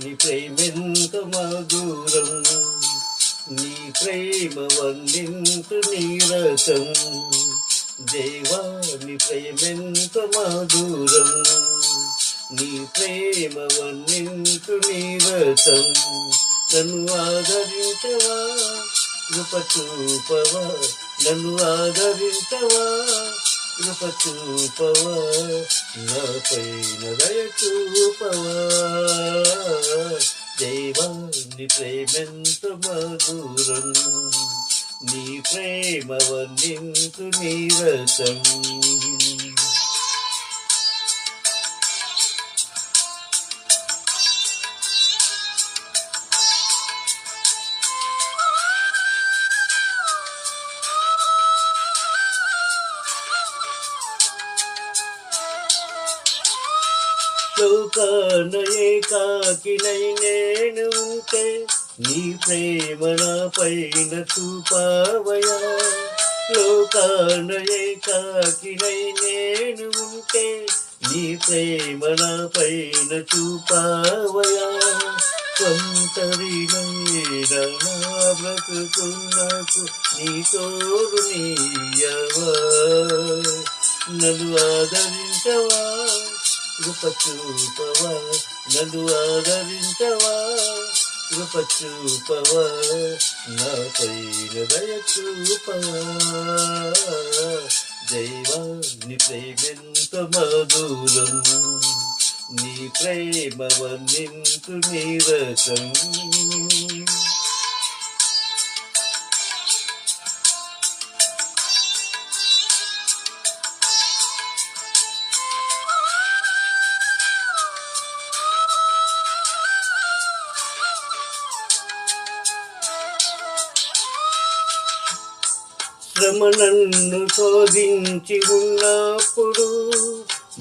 నీ ప్రేమెంత మధురం నీ ప్రేమ వందింతు నీరసం దేవా నీ ప్రేమెంత మధురం నీ ప్రేమ వందింతు నీరసం నన్ను ఆదరించవా కృప చూపవా నన్ను ఆదరించవా కృప చూపవా నాపైన దయ చూపవా. దైవాన్ని ప్రేమెంత మధురం నీ ప్రేమ వర్ణింతు నీరసం. లోకాన ఏకాకినై నేను ఉంటే నీ ప్రేమ నా పైన చూపావయా. లోకాన ఏకాకినై నేను ఉంటే నీ ప్రేమ నా పైన చూపావయా. కొంతరినైనా నాకు నీ తోడు నీయవా. నన్ను ఆదరించవా. కృప చూపవా నన్ను ఆదరించవా? కృప చూపవా నాపైన దయ చూపవా? దైవా ప్రేమెంత మధురం నీ ప్రేమ వర్ణింతు నీరసం శ్రమ నన్ను శోధించి ఉన్నప్పుడు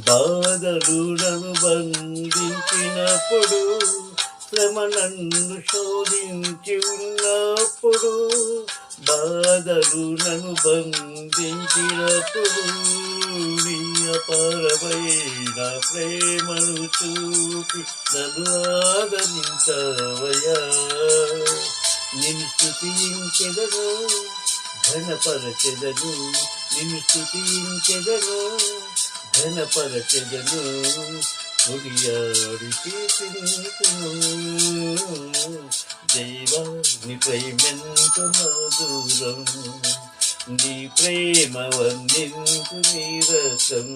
బాధలు నన్ను బంధించినప్పుడు శ్రమ నన్ను శోధించి ఉన్నప్పుడు బాధలు నన్ను బంధించినప్పుడు నీ అపారమైన ప్రేమను చూపి నన్ను ఆదరించవయా నిన్ను స్థుతించెదను. ఘనపరచెదను నిన్ను స్థుతించెదను. ఘనపరచెదను కొడియాడి కీర్తింతును దైవాన్ని ప్రేమెంత మధురం నీ ప్రేమ వందింపు నీరసం.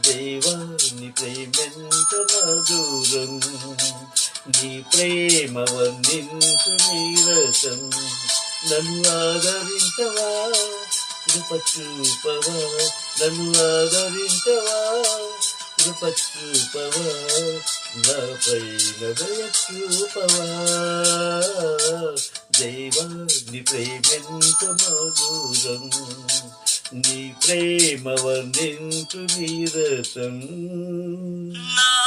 దైవాన్ని ప్రేమెంత మధురం నీ ప్రేమ వందింపు నీరసం. నన్ను ఆదరించవా? కృపచూపవా నన్ను ఆదరించవా? కృపచూపవా నాపై నదయ చూపవా? దైవాన్ని నీ ప్రేమెంత మధురం నీ ప్రేమ వర్ణించు నీరసం నా